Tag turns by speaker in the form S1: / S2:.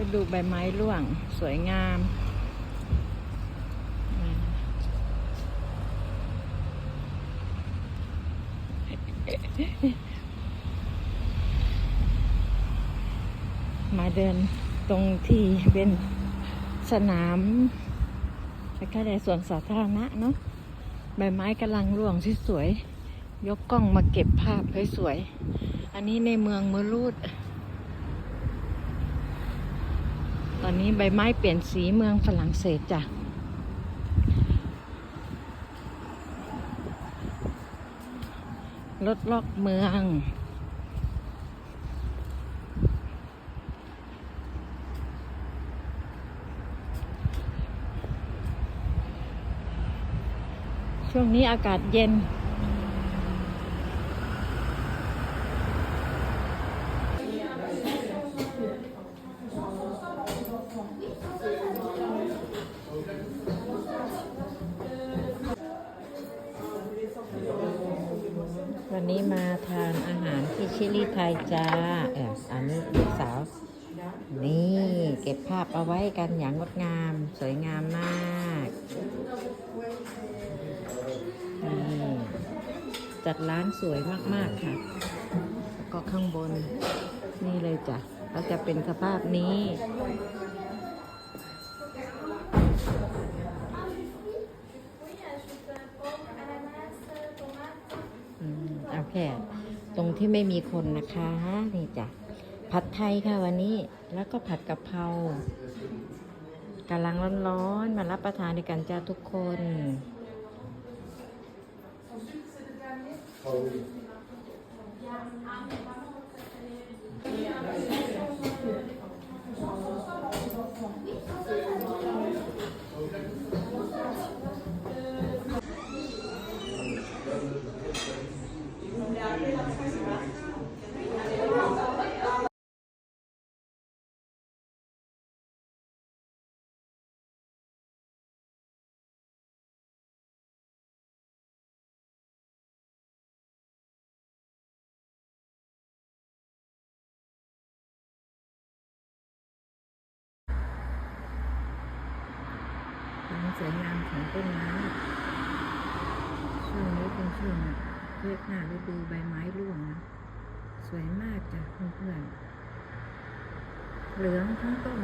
S1: ฤดูใบไม้ร่วงสวยงาม มาเดินตรงที่เป็นสนามคล้ายๆในสวนสาธารณะเนาะใบไม้กำลังร่วงที่สวยยกกล้องมาเก็บภาพให้สวยอันนี้ในเมืองเมอรูด ต อนนี้ใบไม้เปลี่ยนสีเมืองฝรั่งเศสจ้ะรถลอกเมือง ช่วงนี้อากาศเย็น วันนี้มาทานอาหารที่ชิลีไทยจ้าเอออันนี้ลูกสาว นี่เก็บภาพเอาไว้กันอย่างงดงาม สวยงามมากนี่จัดร้านสวยมากๆค่ะ ก็ข้างบนนี่เลยจ้ะก็จะเป็นสภาพนี้ ตรงที่ไม่มีคนนะคะนี่จ้ะผัดไทยค่ะวันนี้แล้วก็ผัดกะเพรากำลังร้อนๆมารับประทานด้วยกันจ้าทุกคน สวยงามของต้นไม้ช่วงนี้เป็นช่วงเรียกหน้าฤดูใบไม้ร่วงนะสวยมากจ้ะเพื่อนๆเหลืองทั้งต้น